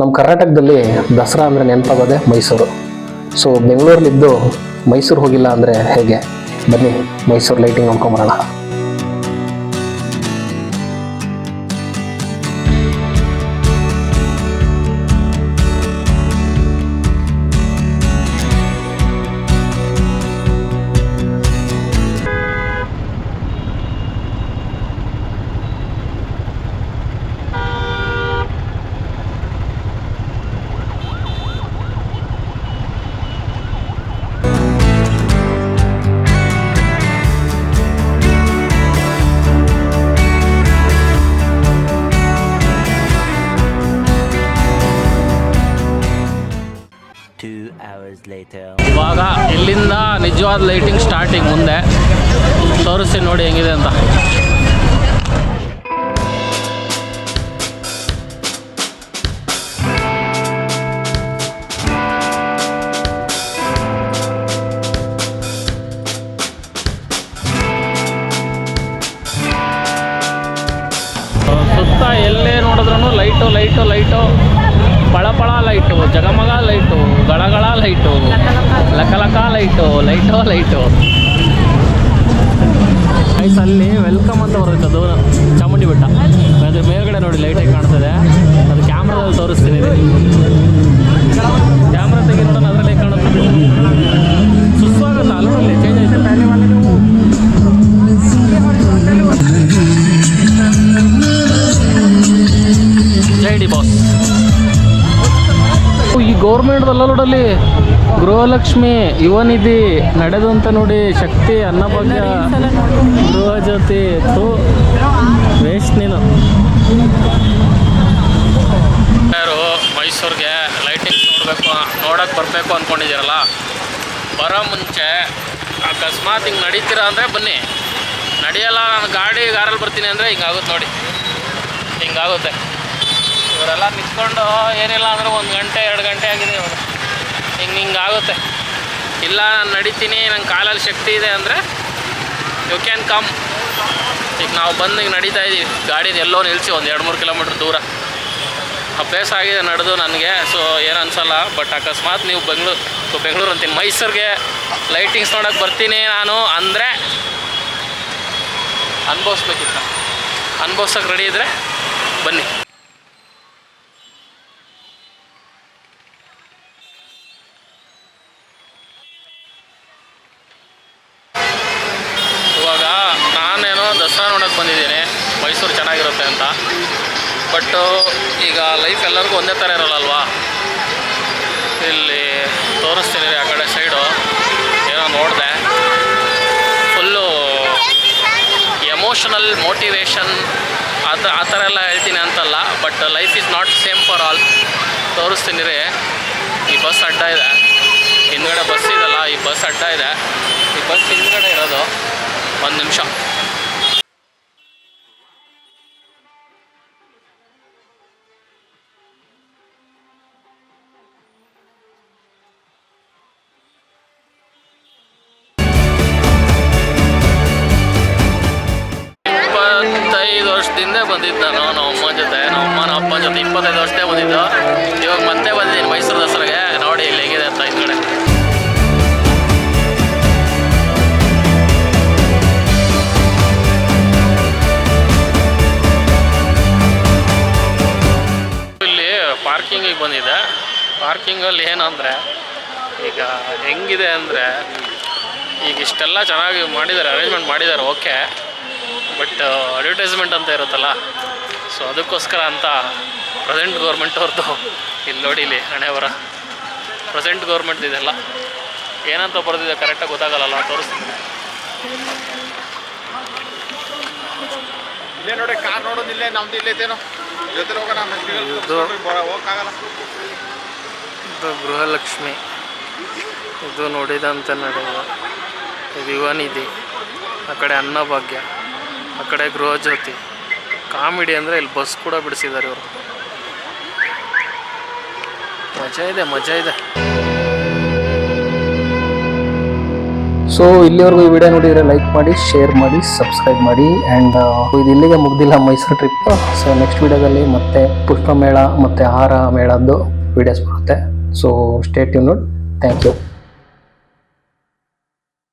ನಮ್ಮ ಕರ್ನಾಟಕದಲ್ಲಿ ದಸರಾ ಅಂದರೆ ನೆನಪಾಗೋದೆ ಮೈಸೂರು. ಸೊ ಬೆಂಗಳೂರಲ್ಲಿದ್ದು ಮೈಸೂರು ಹೋಗಿಲ್ಲ ಅಂದರೆ ಹೇಗೆ? ಬನ್ನಿ, ಮೈಸೂರು ಲೈಟಿಂಗ್ ನೋಡ್ಕೊಂಬರೋಣ. ಇವಾಗ ಇಲ್ಲಿಂದ ನಿಜವಾದ ಲೈಟಿಂಗ್ ಸ್ಟಾರ್ಟಿಂಗ್ ಮುಂದೆ. ತೋರಿಸಿ ನೋಡಿ ಹೆಂಗಿದೆ ಅಂತ. ಸುತ್ತ ಎಲ್ಲೇ ನೋಡಿದ್ರು ಲೈಟು ಲೈಟು ಲೈಟು ಪಳಪಳ ಲೈಟು ಜಗಮಗ ಲೈಟು ಗಳಗಳ ಲೈಟು ಲಕಲಕ ಲೈಟು ಲೈಟೋ ಲೈಟು. ಗೈಸ್ ಅಲ್ಲಿ ವೆಲ್ಕಮ್ ಅಂತ ಬರುತ್ತೆ ಅದು ಚಾಮುಂಡಿ ಬೆಟ್ಟ. ಈ ಗೌರ್ಮೆಂಟ್ದಲ್ಲ ನೋಡಲ್ಲಿ ಗೃಹಲಕ್ಷ್ಮಿ ಯುವನಿಧಿ ಅಂತ ನೋಡಿ ಶಕ್ತಿ, ಅನ್ನಭಾಗ್ಯ, ಗೃಹ ಜ್ಯೋತಿ ಥೂ ವೇಸ್ಟ್ ನೀನು. ಮೈಸೂರಿಗೆ ಲೈಟಿಂಗ್ಸ್ ನೋಡಬೇಕು ನೋಡಕ್ಕೆ ಬರಬೇಕು ಅಂದ್ಕೊಂಡಿದ್ದೀರಲ್ಲ ಬರೋ ಮುಂಚೆ ಅಕಸ್ಮಾತ್ ಹಿಂಗೆ ನಡೀತೀರಾ ಅಂದರೆ ಬನ್ನಿ. ನಡೆಯಲ್ಲ, ನಾನು ಗಾಡಿ ಗಾರಲ್ಲಿ ಬರ್ತೀನಿ ಅಂದರೆ ಹಿಂಗಾಗುತ್ತೆ ನೋಡಿ. ಹಿಂಗಾಗುತ್ತೆ. ಇವರೆಲ್ಲ ನಿಂತ್ಕೊಂಡು ಏನಿಲ್ಲ ಅಂದ್ರೆ ಒಂದು ಗಂಟೆ, ಎರಡು ಗಂಟೆ ಆಗಿದೆ ಇವಾಗ. ಹಿಂಗೆ ಹಿಂಗೆ ಆಗುತ್ತೆ. ಇಲ್ಲ ನಡಿತೀನಿ, ನಂಗೆ ಕಾಲಲ್ಲಿ ಶಕ್ತಿ ಇದೆ ಅಂದರೆ ಯು ಕ್ಯಾನ್ ಕಮ್ ಈಗ ನಾವು ಬಂದು ಈಗ ನಡೀತಾ ಇದ್ದೀವಿ ಗಾಡಿನ ಎಲ್ಲೋ ನಿಲ್ಲಿಸಿ ಒಂದು ಎರಡು, ಮೂರು ಕಿಲೋಮೀಟ್ರ್ ದೂರ. ಅಭ್ಯಾಸ ಆಗಿದೆ ನಡೆದು ನನಗೆ ಸೊ ಏನು ಅನ್ಸಲ್ಲ. ಬಟ್ ಅಕಸ್ಮಾತ್ ನೀವು ಬೆಂಗಳೂರು ಸೊ ಬೆಂಗಳೂರು ಅಂತೀನಿ. ಮೈಸೂರಿಗೆ ಲೈಟಿಂಗ್ಸ್ ನೋಡೋಕೆ ಬರ್ತೀನಿ ನಾನು ಅಂದರೆ, ಅನುಭವಿಸ್ಬೇಕಿತ್ತು. ಅನುಭವ್ಸೋಕೆ ರೆಡಿ ಇದ್ದರೆ ಬನ್ನಿ ಇವಾಗ ನಾನೇನೋ ಬಂದಿದ್ದೀನಿ ಮೈಸೂರು ಚೆನ್ನಾಗಿರುತ್ತೆ ಅಂತ. ಬಟ್ಟು ಈಗ ಲೈಫ್ ಎಲ್ಲರಿಗೂ ಒಂದೇ ಥರ ಇರೋಲ್ಲಲ್ವಾ? ಇಲ್ಲಿ ತೋರಿಸ್ತೀನಿ ಆ ಕಡೆ ಸೈಡು ಏನೋ ನೋಡಿದೆ. ಫುಲ್ಲು ಎಮೋಷನಲ್ ಮೋಟಿವೇಶನ್ ಅದು ಆ ಥರ ಎಲ್ಲ ಹೇಳ್ತೀನಿ ಅಂತಲ್ಲ but life is not same for all ತೋರಿಸ್ತೀನಿ ರೀ ಈ ಬಸ್ ಅಡ್ಡ ಇದೆ. ಹಿಂದ್ಗಡೆ ಬಸ್ ಇದಲ್ಲ, ಈ ಬಸ್ ಅಡ್ಡ ಇದೆ. ಈ ಬಸ್ ಹಿಂದ್ಗಡೆ ಇರೋದು ಒಂದು ನಿಮಿಷ. ವರ್ಷದಿಂದ ಬಂದಿದ್ದ ನಾನು ನಮ್ಮ ಅಮ್ಮ ಜೊತೆ, ನಮ್ಮ ಅಮ್ಮ, ನಮ್ಮ ಅಪ್ಪನ ಜೊತೆ ಇಪ್ಪತ್ತೈದು ವರ್ಷದೇ ಬಂದಿದ್ದು. ಇವಾಗ ಮತ್ತೆ ಬಂದಿದ್ದೀನಿ ಮೈಸೂರು ದಸರಾಗೆ. ನೋಡಿ ಇಲ್ಲಿ ಹೇಗಿದೆ ಅಂತ ಹಿಂದ್ಗಡೆ ಇಲ್ಲಿ ಪಾರ್ಕಿಂಗಿಗೆ ಬಂದಿದೆ ಪಾರ್ಕಿಂಗಲ್ಲಿ ಏನಂದರೆ, ಈಗ ಹೆಂಗಿದೆ ಅಂದರೆ, ಈಗ ಇಷ್ಟೆಲ್ಲ ಚೆನ್ನಾಗಿ ಮಾಡಿದ್ದಾರೆ ಅರೇಂಜ್ಮೆಂಟ್ ಮಾಡಿದ್ದಾರೆ ಓಕೆ ಬಟ್ ಅಡ್ವರ್ಟೈಸ್ಮೆಂಟ್ ಅಂತ ಇರುತ್ತಲ್ಲ ಸೊ ಅದಕ್ಕೋಸ್ಕರ ಅಂತ ಪ್ರೆಸೆಂಟ್ ಗೌರ್ಮೆಂಟ್ ಅವ್ರದ್ದು ಇಲ್ಲಿ ನೋಡಿ ಇಲ್ಲಿ ಹಣೆ ಬರ ಪ್ರೆಸೆಂಟ್ ಗೌರ್ಮೆಂಟ್ ಇದೆಲ್ಲ. ಏನಂತ ಬರೆದಿದೆ ಕರೆಕ್ಟಾಗಿ ಗೊತ್ತಾಗಲ್ಲ ತೋರಿಸ್ತೀನಿ. ಇಲ್ಲೇ ನೋಡಿ ಕಾರ್ ನೋಡೋದು ಇಲ್ಲೇ ನಮ್ದು ಇಲ್ಲೇ ಐತೇನೋ ಜೊತೆ ಹೋಗೋಣ ಇದು- ಹೋಗಕ್ಕಾಗಲ್ಲ. ಇದು ಗೃಹಲಕ್ಷ್ಮಿ. ಇದು ನೋಡಿದಂತೆ ನಡೆಯುವ ಇದು ಯುವನಿಧಿ ಆ ಕಡೆ ಅನ್ನಭಾಗ್ಯ. ಆ ಕಡೆ ಗೃಹ ಜ್ಯೋತಿ. ಕಾಮಿಡಿ ಅಂದರೆ ಇಲ್ಲಿ ಬಸ್ ಕೂಡ ಬಿಡಿಸಿದ್ದಾರೆ ಇವರು. ಮಜಾ ಇದೆ ಮಜಾ ಇದೆ. ಸೊ ಇಲ್ಲಿವರೆಗೂ ಈ ವಿಡಿಯೋ ನೋಡಿದರೆ ಲೈಕ್ ಮಾಡಿ ಶೇರ್ ಮಾಡಿ ಸಬ್ಸ್ಕ್ರೈಬ್ ಮಾಡಿ ಆ್ಯಂಡ್ ಇದು ಇಲ್ಲಿಗೆ ಮುಗ್ದಿಲ್ಲ ಮೈಸೂರು ಟ್ರಿಪ್ ಸೊ ನೆಕ್ಸ್ಟ್ ವಿಡಿಯೋದಲ್ಲಿ ಮತ್ತೆ ಪುಷ್ಪ ಮೇಳ ಮತ್ತು ಆಹಾರ ಮೇಳದ್ದು ವಿಡಿಯೋಸ್ ಬರುತ್ತೆ. So stay tuned thank you